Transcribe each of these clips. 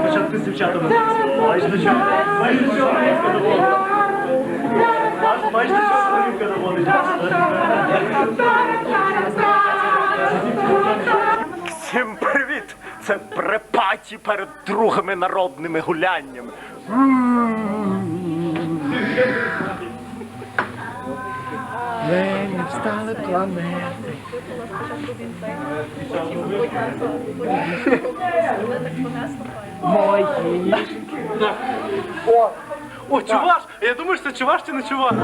Спочатку дівчатами. Майже до чого? Майже до доводить. Всім привіт! Це препаті перед другими народними гуляннями. Нині встали планети. Мої. О, о, чуваш! Я думаю, що це чуваш чи не чуваш.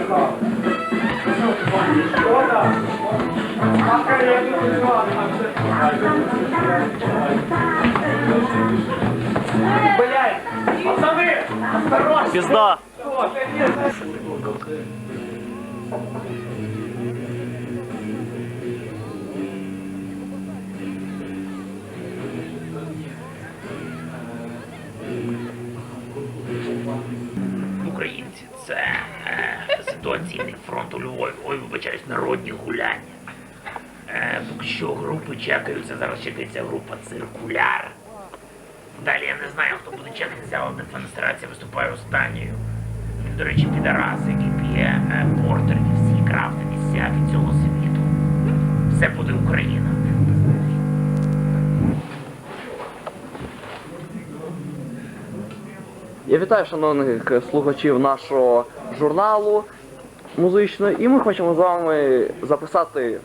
Пацани! Осторожно! Пізда! Українці, ситуаційний фронт у Львові. Ой, вибачаюсь, народні гуляння. Е, поки що групи чекаються, зараз чекається група циркуляр. Далі я не знаю, хто буде чекатися, але дефенестрація виступає останньою. Він, до речі, підарас, який п'є е, портер і всі крафти місця від цього світу. Все буде Україна. Я вітаю шановних слухачів нашого журналу музичного, і ми хочемо з вами записати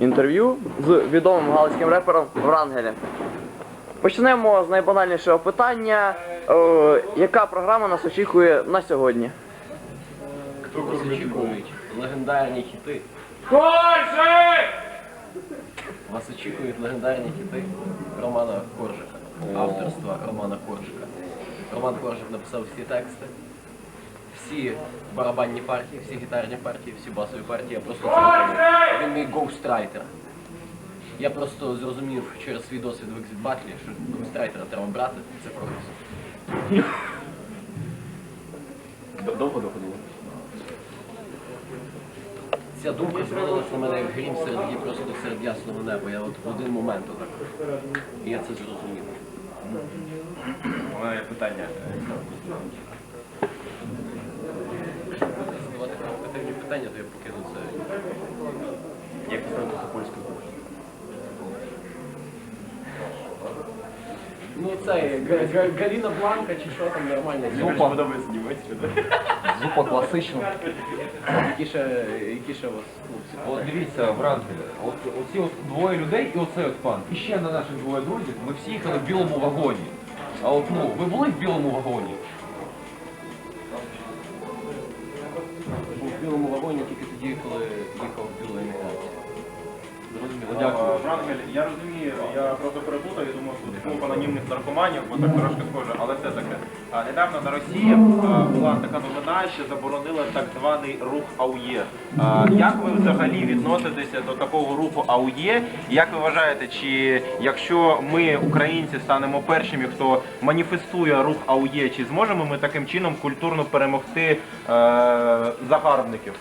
інтерв'ю з відомим галицьким репером Врангелем. Почнемо з найбанальнішого питання. Е, яка програма нас очікує на сьогодні? Вас очікують легендарні хіти. Вас очікують легендарні хіти Романа Коржика, авторства Романа Коржика. Роман Коржик написав всі тексти, всі барабанні партії, всі гітарні партії, всі басові партії. Я просто це. Він мій гоустрайтер. Я просто зрозумів через свій досвід в Exit Battle, що гоустрайтера треба брати, це прогрес. Довго доходило? Ця думка звалилась на мене як грім серед і просто серед ясного неба. Я от в один момент отак. І я це зрозумів. У мене є питання. Питання, то я покину це. Як ти ставити польською? Ну це Га- Га- Галіна Бланка чи що там нормально. Зупа. подобається німецька. Зупа класична. Які ще, які ще у вас хлопці? От дивіться, Врангеле, от оці от двоє людей і оцей от пан. І ще на наших двоє друзів, ми всі їхали в білому вагоні. А от ну, ви були в білому вагоні? Тоді, коли їхав в білу. Зрозуміло, дякую. Врангель, я розумію, я просто переплутав, я думав, що клуб анонімних наркоманів, бо так трошки схоже, але все таки. А, Недавно на Росії а, була така новина, що заборонили так званий рух АУЄ. А, Як ви взагалі відноситеся до такого руху АУЄ? Як ви вважаєте, чи якщо ми, українці, станемо першими, хто маніфестує рух АУЄ, чи зможемо ми таким чином культурно перемогти е, загарбників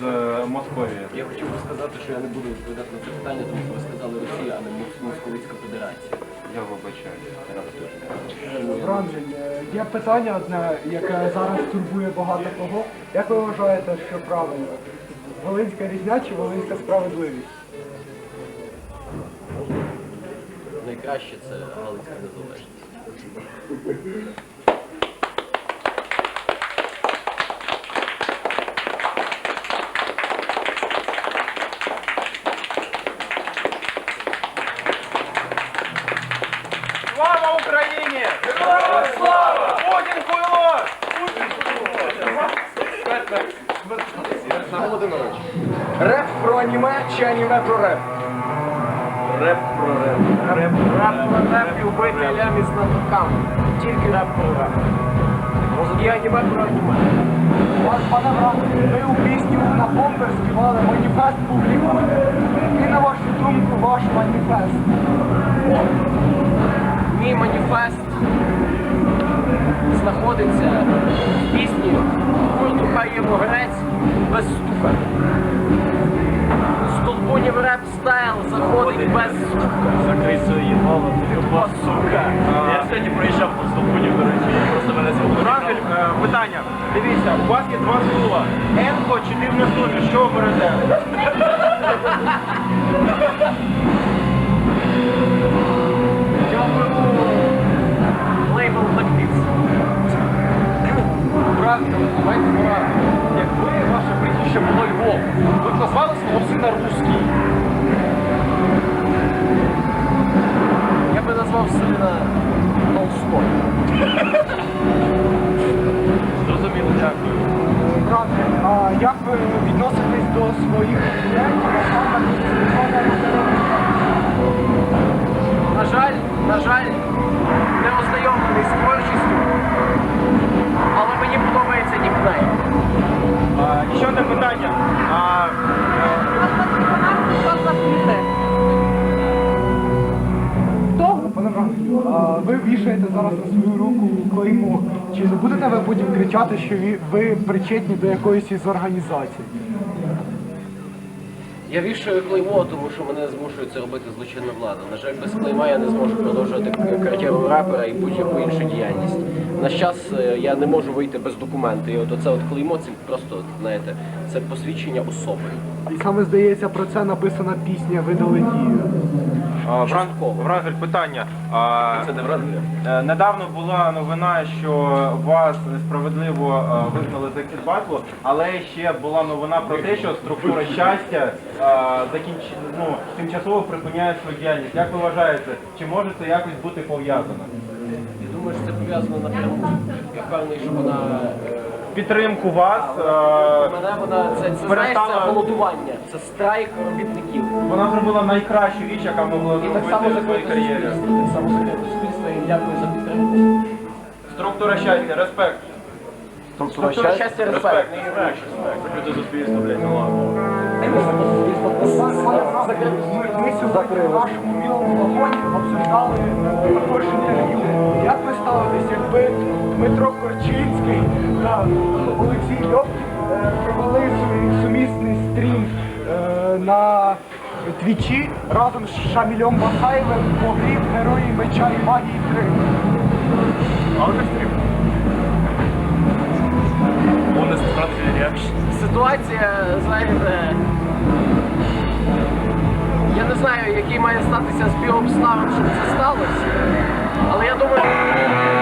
з е, Московії? Я хотів би сказати, що я не буду відповідати на це питання, тому що ви сказали Росія, а не Мос- Московицька Федерація. Я вибачаю. Е, є питання одне, яке зараз турбує багато кого. Як ви вважаєте, що правильно? Волинська різня чи волинська справедливість? Найкраще це Галицька незалежність. Слава Україні! Героям слава! Путін хуйло! Володимирович, реп про аніме чи аніме про реп? Реп про реп. Реп, про реп і вбити лямі з натуками. Тільки реп про реп. І аніме про аніме. Ваш пане Вранgelі, ви у пісню на бомбер співали маніфест публіку. Який, на вашу думку, ваш маніфест? Мій маніфест знаходиться в пісні Хай є грець без стука. Столбунів реп стайл заходить без стука. Закрий свої голови, Тупа сука. Я сьогодні проїжджав по Столбунів, до речі, просто мене це Врангель, е, питання. Дивіться, у вас є два слова. Енко чи дивне слові, що оберете? Потім що ви- причетні до якоїсь із організацій? Я вішаю клеймо, тому що мене змушує це робити злочинна влада. На жаль, без клейма я не зможу продовжувати кар'єру рапера і будь-яку іншу діяльність. На час е, я не можу вийти без документів. І от оце от клеймо це просто, знаєте, це посвідчення особи. І саме здається, про це написана пісня «Видали дію». А, Врангель, питання. Це не Врангеля. Е, Недавно була новина, що вас несправедливо е, вигнали з Exit але ще була новина про те, що структура щастя е, закінч... ну, тимчасово припиняє свою діяльність. Як ви вважаєте, чи може це якось бути пов'язано? Я думаю, що це пов'язано напряму. Я впевнений, що вона е, Підтримку вас, е, мене вона це, це знаєш, це Перестала- голодування, це страйк робітників. вона зробила найкращу річ, яка могла І так само зробити в своїй закрите кар'єрі. суспільство, так само закрите суспільство. І дякую за підтримку. Структура щастя, респект. Структура щастя, респект. Закрите суспільство, блядь, ну ладно. Ми, сьогодні в нашому білому вагоні обсуждали також інтерв'ю. Як ви ставитесь, якби Дмитро Корчинський та Олексій Льовкін провели свій сумісний стрім на твічі разом з Шамілем Басаєвим по грі Герої Меча і Магії 3? Але не стрім. Ситуація, знаєте, я не знаю, який має статися збіг обставин, щоб це сталося. Але я думаю.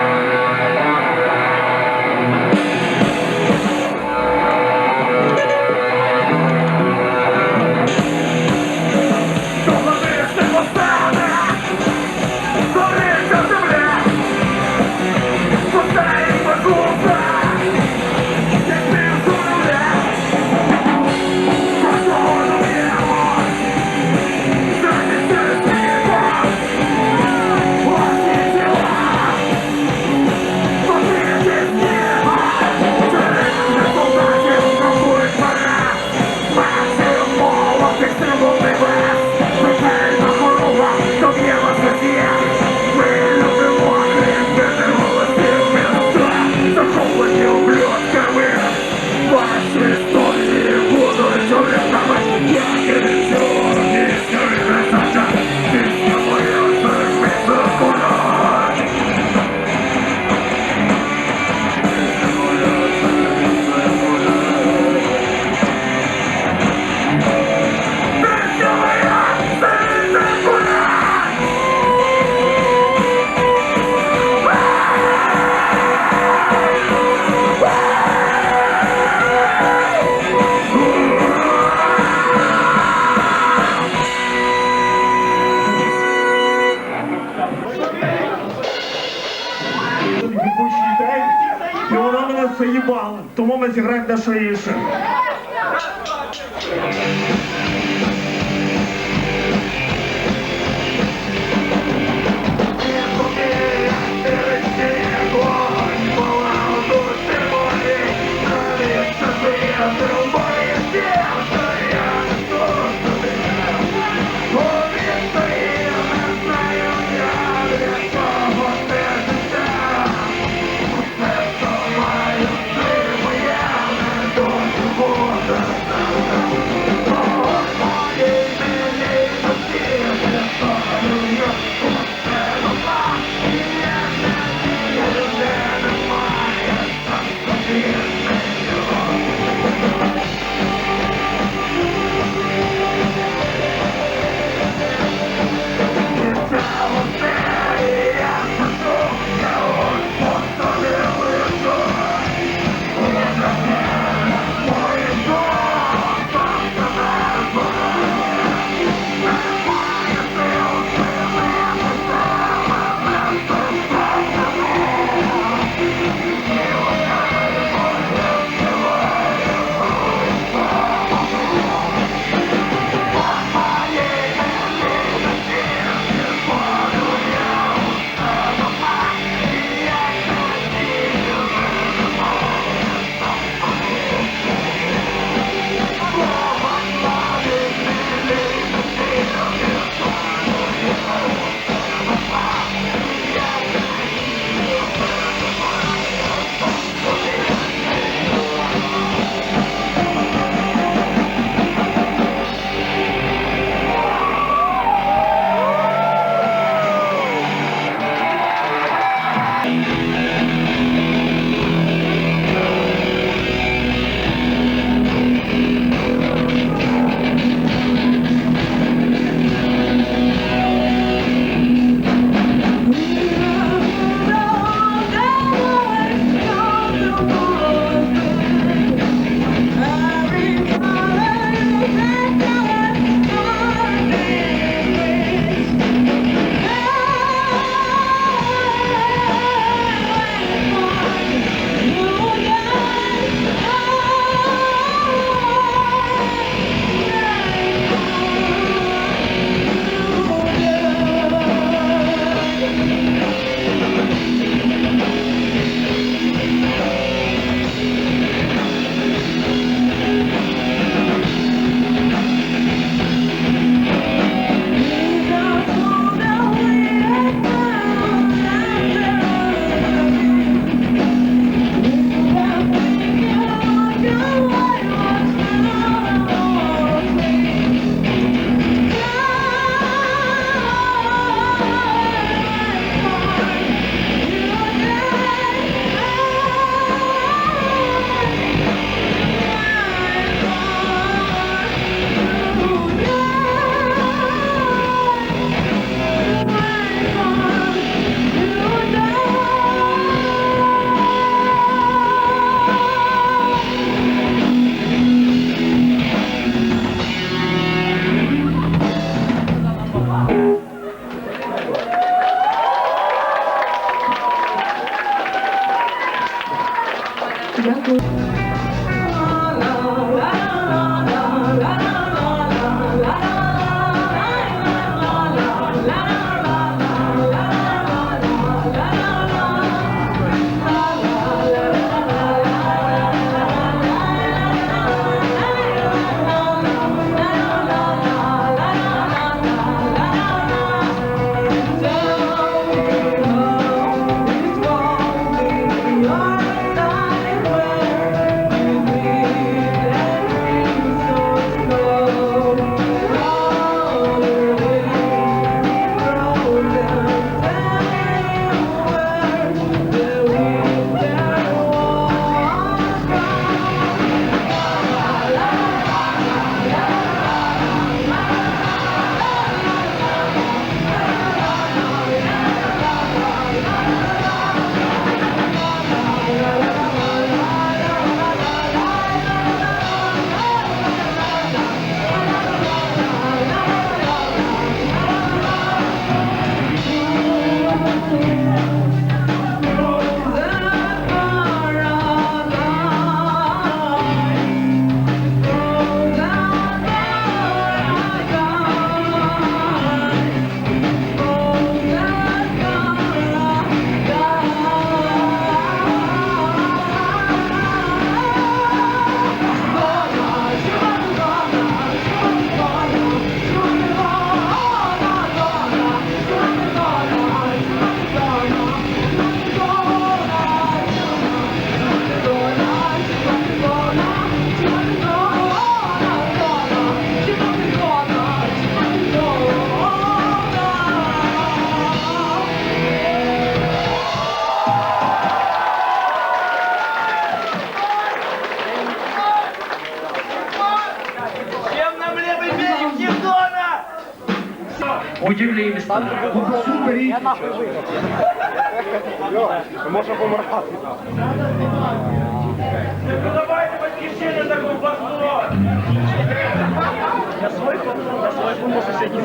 できる。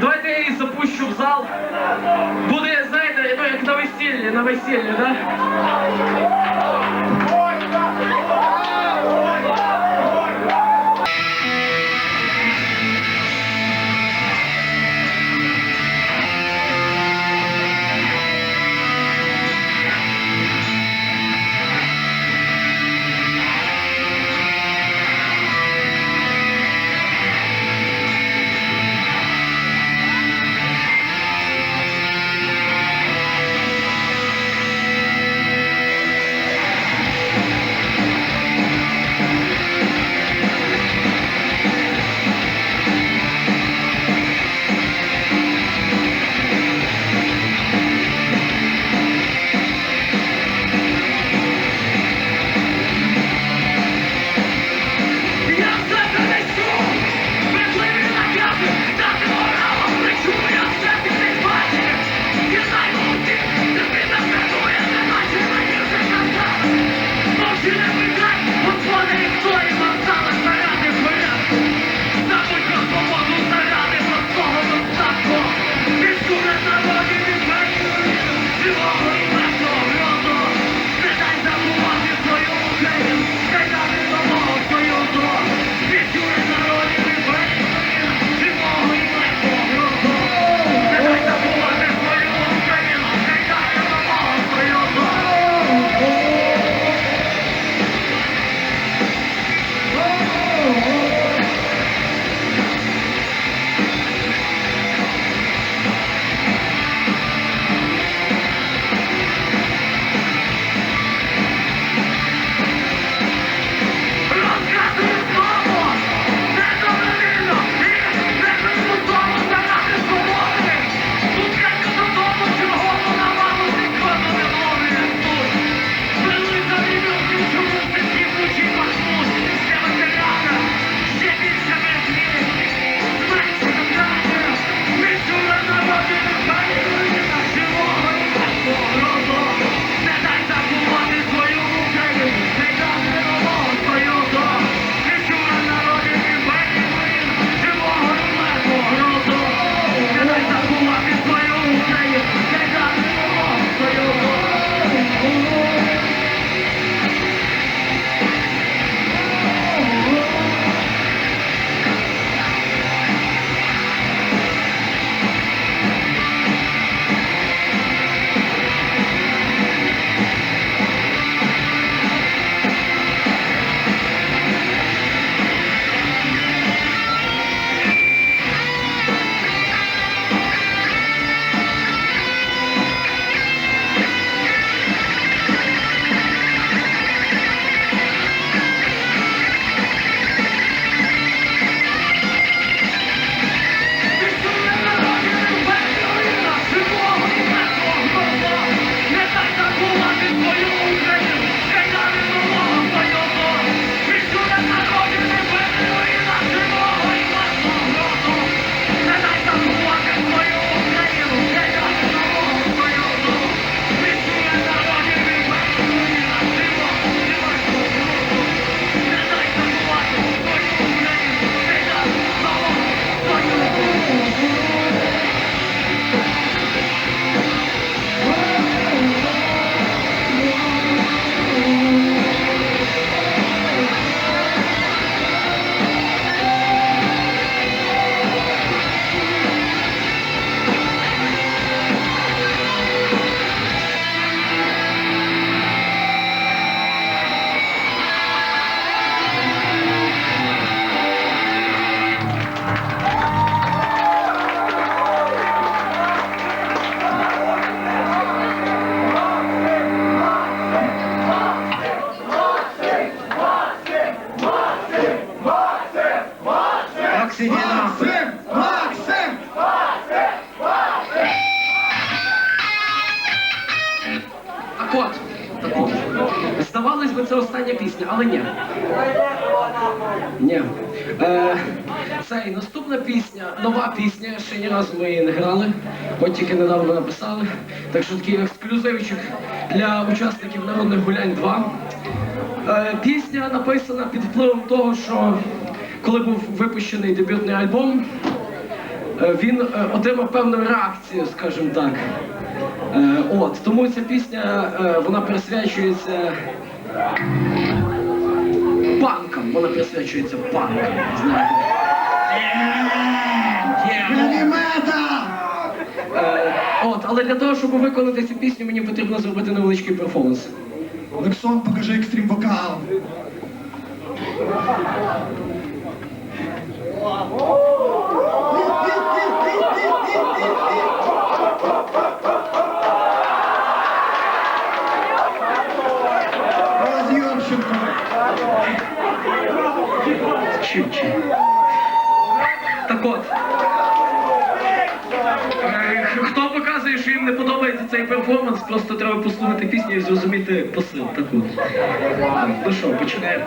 Давайте я її запущу в зал. Буде, знаєте, ну як на весіллі, на весіллі, да? Можливо, це остання пісня, але ні. Ні. Е, це і наступна пісня, нова пісня, ще ні разу ми її не грали, от тільки недавно написали. Так що такий ексклюзивчик для учасників народних гулянь 2. Е, пісня написана під впливом того, що коли був випущений дебютний альбом, е, він е, отримав певну реакцію, скажімо так. Е, от, тому ця пісня е, вона присвячується панкам. Вона присвячується панкам. Знаєте. Е, от, але для того, щоб виконати цю пісню, мені потрібно зробити невеличкий перформанс. Олексон, покажи екстрім вокал. Роз'ємщенко. Чуть-чуть. Так от. Хто показує, що їм не подобається цей перформанс, просто треба послухати пісню і зрозуміти посил. Так от. Ну що, починаємо.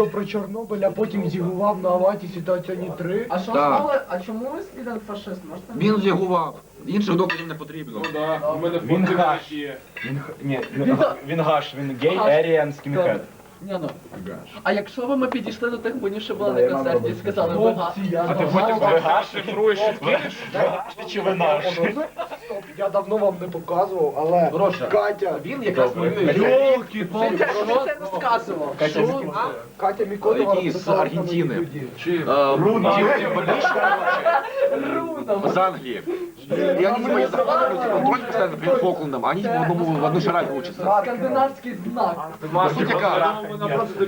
Відео про Чорнобиль, а потім зігував на аваті Сітаціоні 3. А що Так. стало? А чому ви слідом фашист? Можете? Він зігував. Інших доказів не потрібно. У мене Він є. Він, х- ні, він, га- він гаш, він гей, Гаш. еріан, скінхед. Ні, ну. А якщо б ми підійшли до тих бунів, що були на концерті і сказали, ви га- А ти потім вигашифруєш чи ви наш? Стоп, я давно вам не показував, але Гроша. Катя, Він якраз воює. Йолки, це не розказував. Що? Катя Мікотова Які з написала там Аргентини? люди. Чи з Англии. И они типа из контроль постоянно перед Фоклендом, они в одному в одной шараге учатся. скандинавський знак. Суть яка?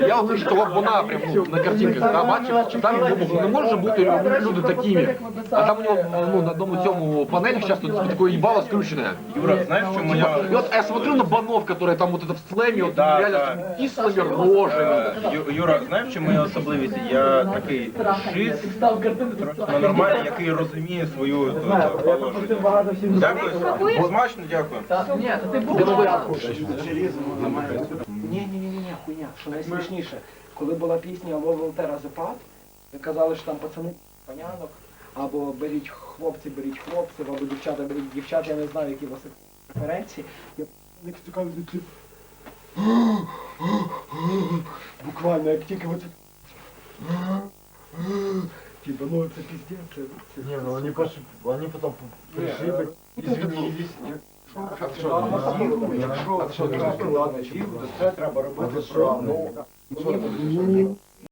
Я говорю, що от вона прям ну, на картинках, та бачиш, там я думав, ну не може бути люди такими. А там у нього ну, на одному цьому панелі часто таке їбало скручене. Юра, знаєш, в чому я... И вот я смотрю на банов, которые там вот это в слэме, вот Да, реально да. там кислыми рожами. Е, Ю- Юра, знаєш, в чому моя особливість? Я такий шиз, Став картину. ну, нормальний, який розуміє свою е, положення. Дякую. Смачно, дякую. Ні, та ти був. Ні, ні, ні, ні, хуйня, що найсмішніше. Коли була пісня Лов Волтера Запад, ви казали, що там пацани панянок, або беріть хлопці, беріть хлопців, або дівчата, беріть дівчат, я не знаю, які у вас преференції. Я стукали такі. Буквально, як тільки оце. Типа, ну це піздець, це... це... Не, ну вони, пош... вони потім пришли, извинились. Якщо, це треба робити, ні,